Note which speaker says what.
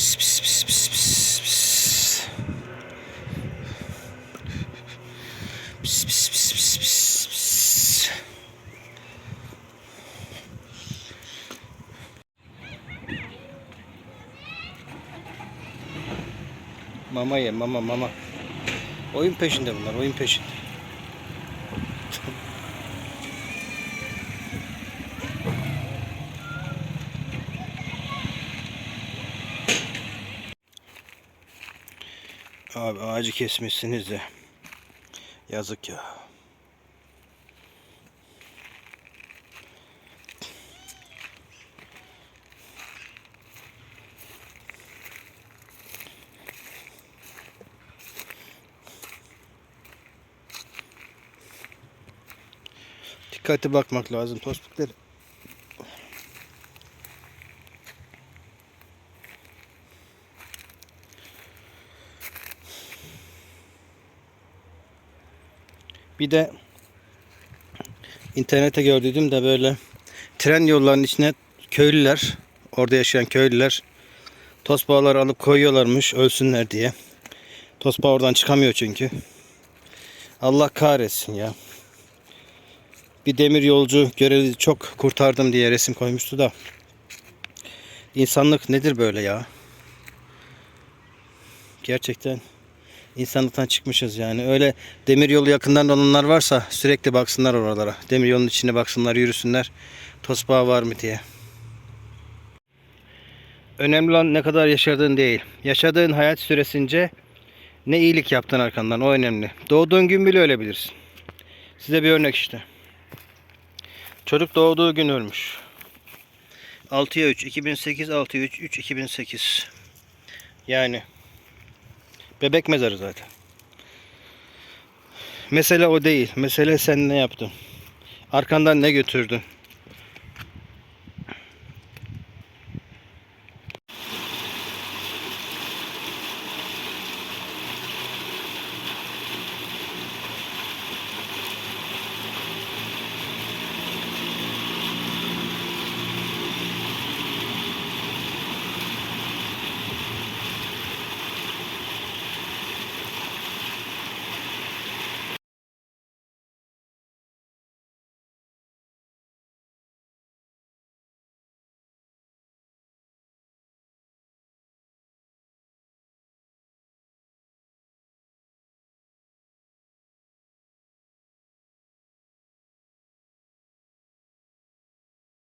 Speaker 1: Pis pis pis pis pis pis. Pis pis pis pis pis pis. Mama ye mama mama. Oyun peşinde bunlar oyun peşinde. Abi ağacı kesmişsiniz de. Yazık ya. Dikkatli bakmak lazım tospikleri. Bir de internete gördüğüm de böyle tren yollarının içine köylüler, orada yaşayan köylüler tosbağaları alıp koyuyorlarmış ölsünler diye. Tosbağa oradan çıkamıyor çünkü. Allah kahretsin ya. Bir demir yolcu görevli çok kurtardım diye resim koymuştu da. İnsanlık nedir böyle ya? Gerçekten insanlıktan çıkmışız yani. Öyle demir yolu yakından olanlar varsa sürekli baksınlar oralara. Demir yolun içine baksınlar, yürüsünler. Tosbağa var mı diye. Önemli olan ne kadar yaşadığın değil. Yaşadığın hayat süresince ne iyilik yaptın arkandan o önemli. Doğduğun gün bile ölebilirsin. Size bir örnek işte. Çocuk doğduğu gün ölmüş. 6'ya 3, 2008, 6'ya 3, 3, 2008. Yani bebek mezarı zaten. Mesele o değil. Mesele sen ne yaptın? Arkandan ne götürdün?